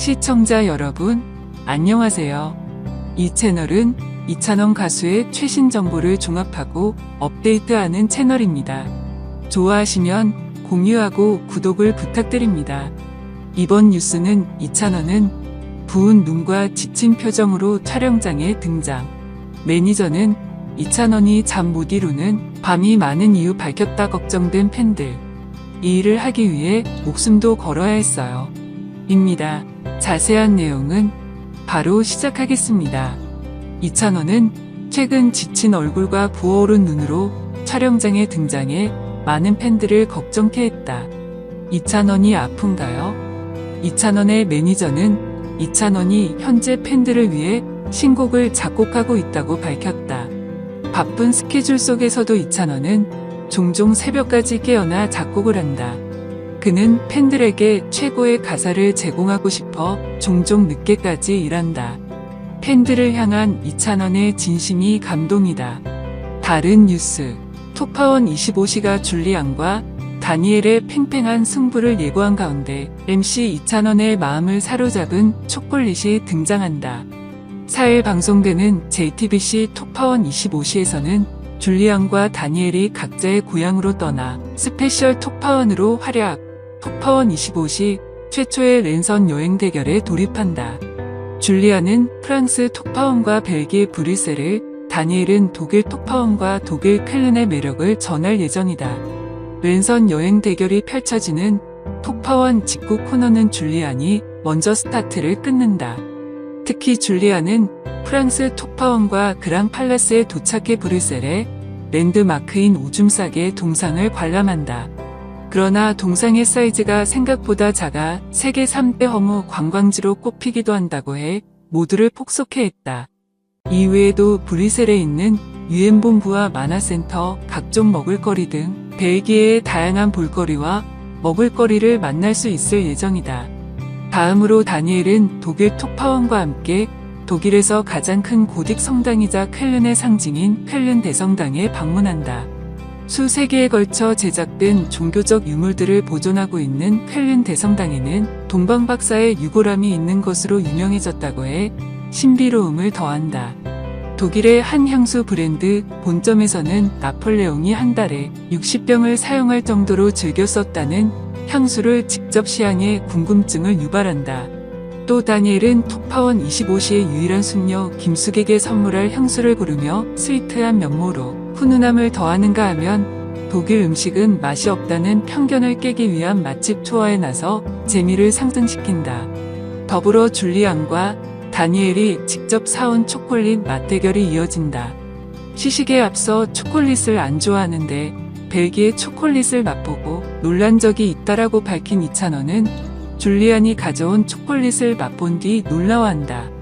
시청자 여러분, 안녕하세요. 이 채널은 이찬원 가수의 최신 정보를 종합하고 업데이트하는 채널입니다. 좋아하시면 공유하고 구독을 부탁드립니다. 이번 뉴스는 이찬원은 부은 눈과 지친 표정으로 촬영장에 등장. 매니저는 이찬원이 잠 못 이루는 밤이 많은 이유 밝혔다 걱정된 팬들. 이 일을 하기 위해 목숨도 걸어야 했어요. 입니다. 자세한 내용은 바로 시작하겠습니다. 이찬원은 최근 지친 얼굴과 부어오른 눈으로 촬영장에 등장해 많은 팬들을 걱정케 했다. 이찬원이 아픈가요? 이찬원의 매니저는 이찬원이 현재 팬들을 위해 신곡을 작곡하고 있다고 밝혔다. 바쁜 스케줄 속에서도 이찬원은 종종 새벽까지 깨어나 작곡을 한다. 그는 팬들에게 최고의 가사를 제공하고 싶어 종종 늦게까지 일한다. 팬들을 향한 이찬원의 진심이 감동이다. 다른 뉴스. 톱파원 25시가 줄리안과 다니엘의 팽팽한 승부를 예고한 가운데 MC 이찬원의 마음을 사로잡은 초콜릿이 등장한다. 4일 방송되는 JTBC 톱파원 25시에서는 줄리안과 다니엘이 각자의 고향으로 떠나 스페셜 톱파원으로 활약, 톱파원 25시 최초의 랜선 여행 대결에 돌입한다. 줄리안은 프랑스 톱파원과 벨기에 브뤼셀을, 다니엘은 독일 톱파원과 독일 켈른의 매력을 전할 예정이다. 랜선 여행 대결이 펼쳐지는 톱파원 직구 코너는 줄리안이 먼저 스타트를 끊는다. 특히 줄리안은 프랑스 톱파원과 그랑 팔라스에 도착해 브뤼셀에 랜드마크인 오줌싸개 동상을 관람한다. 그러나 동상의 사이즈가 생각보다 작아 세계 3대 허무 관광지로 꼽히기도 한다고 해 모두를 폭소케 했다. 이외에도 브뤼셀에 있는 유엔본부와 만화센터, 각종 먹을거리 등 벨기에의 다양한 볼거리와 먹을거리를 만날 수 있을 예정이다. 다음으로 다니엘은 독일 톱파원과 함께 독일에서 가장 큰 고딕 성당이자 쾰른의 상징인 쾰른 대성당에 방문한다. 수세 기에 걸쳐 제작된 종교적 유물들을 보존하고 있는 쾰른 대성당에는 동방박사의 유골함이 있는 것으로 유명해졌다고 해 신비로움을 더한다. 독일의 한 향수 브랜드 본점에서는 나폴레옹이 한 달에 60병을 사용할 정도로 즐겨 썼다는 향수를 직접 시향해 궁금증을 유발한다. 또 다니엘은 톱파원 25시의 유일한 숙녀 김숙에게 선물할 향수를 고르며 스위트한 면모로 훈훈함을 더하는가 하면 독일 음식은 맛이 없다는 편견을 깨기 위한 맛집 투어에 나서 재미를 상승시킨다. 더불어 줄리안과 다니엘이 직접 사온 초콜릿 맛 대결이 이어진다. 시식에 앞서 초콜릿을 안 좋아하는데 벨기에 초콜릿을 맛보고 놀란 적이 있다라고 밝힌 이찬원은 줄리안이 가져온 초콜릿을 맛본 뒤 놀라워한다.